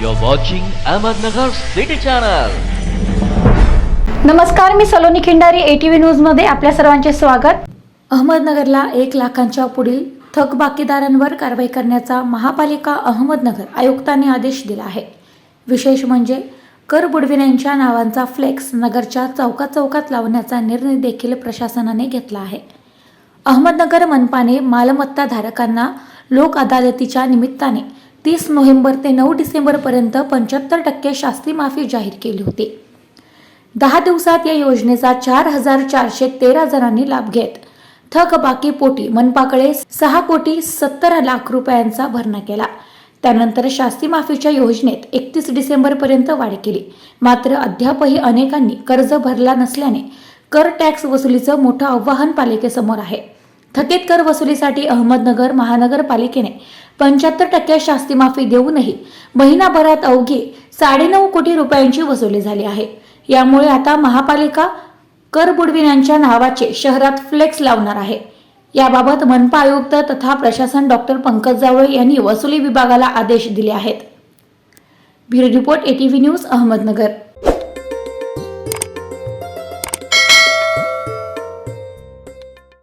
You're watching Ahmednagar City Channel. नमस्कार मी Saloni Khindari ATV न्यूजमध्ये आपल्या सर्वांचे स्वागत. अहमदनगरला एक लाखांच्या पुढील थकबाकीदारांवर कारवाई करण्याचा महापालिका अहमदनगर आयुक्तांनी आदेश दिला आहे. विशेष म्हणजे कर बुडविण्यांच्या नावांचा फ्लेक्स नगरच्या चौकात चौकात लावण्याचा निर्णय देखील प्रशासनाने घेतला आहे. अहमदनगर मनपाने मालमत्ता धारकांना लोक अदालतीच्या निमित्ताने तीस नोव्हेंबर ते नऊ डिसेंबरपर्यंत पंच्याहत्तर टक्के शास्ती माफी जाहीर केली होती. दहा दिवसात या योजनेचा चार हजार चारशे तेरा जणांनी लाभ घेत थक बाकी पोटी मनपाकडे सहा कोटी सत्तर लाख रुपयांचा भरणा केला. त्यानंतर शास्ती माफीच्या योजनेत एकतीस डिसेंबरपर्यंत वाढ केली. मात्र अद्यापही अनेकांनी कर्ज भरला नसल्याने कर टॅक्स वसुलीचं मोठं आव्हान पालिकेसमोर आहे. थकीत कर वसुलीसाठी अहमदनगर महानगरपालिकेने पंच्याहत्तर टक्के शास्ती माफी देऊनही महिनाभरात अवघी साडेनऊ कोटी रुपयांची वसुली झाली आहे. यामुळे आता महापालिका कर बुडविण्यांच्या नावाचे शहरात फ्लेक्स लावणार आहे. याबाबत मनपा आयुक्त तथा प्रशासन डॉक्टर पंकज जावळे यांनी वसुली विभागाला आदेश दिले आहेत. Bureau report ATV news Ahmednagar.